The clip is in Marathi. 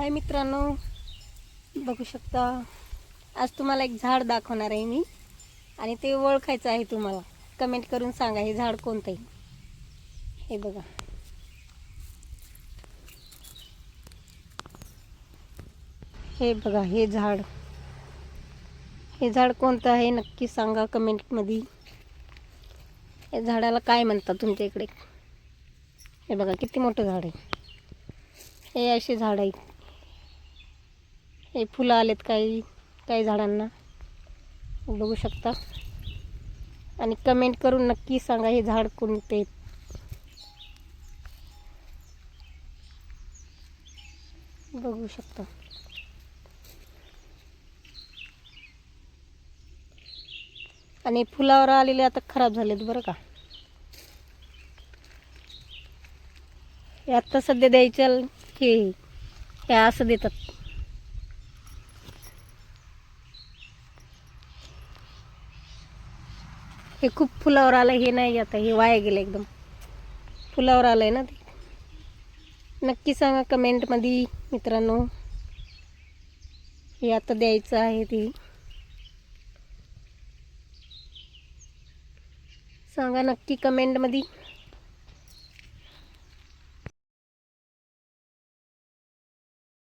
हाय मित्रांनो बघू शकता. आज तुम्हाला एक झाड दाखवणार आहे मी. आणि ते ओळखायचं आहे तुम्हाला. कमेंट करून सांगा हे झाड कोणतं आहे? हे बघा. हे बघा हे झाड. हे झाड कोणतं आहे नक्की सांगा कमेंटमध्ये. हे झाडाला काय म्हणतात तुमच्या इकडे? हे बघा किती मोठं झाड आहे. हे असे झाड आहेत. हे फुलं आलेत काही काही झाडांना. बघू शकता. आणि कमेंट करून नक्की सांगा हे झाड कोणते बघू शकता. आणि फुलावर आलेले आता खराब झालेत बरं का. हे आत्ता सध्या द्यायचं हे हे असं देतात. हे खूप फुलावर आलं हे नाही आता हे वाया गेलं एकदम. फुलावर आलं आहे ना ते. नक्की सांगा कमेंटमध्ये मित्रांनो. हे आता द्यायचं आहे ते. सांगा नक्की कमेंटमध्ये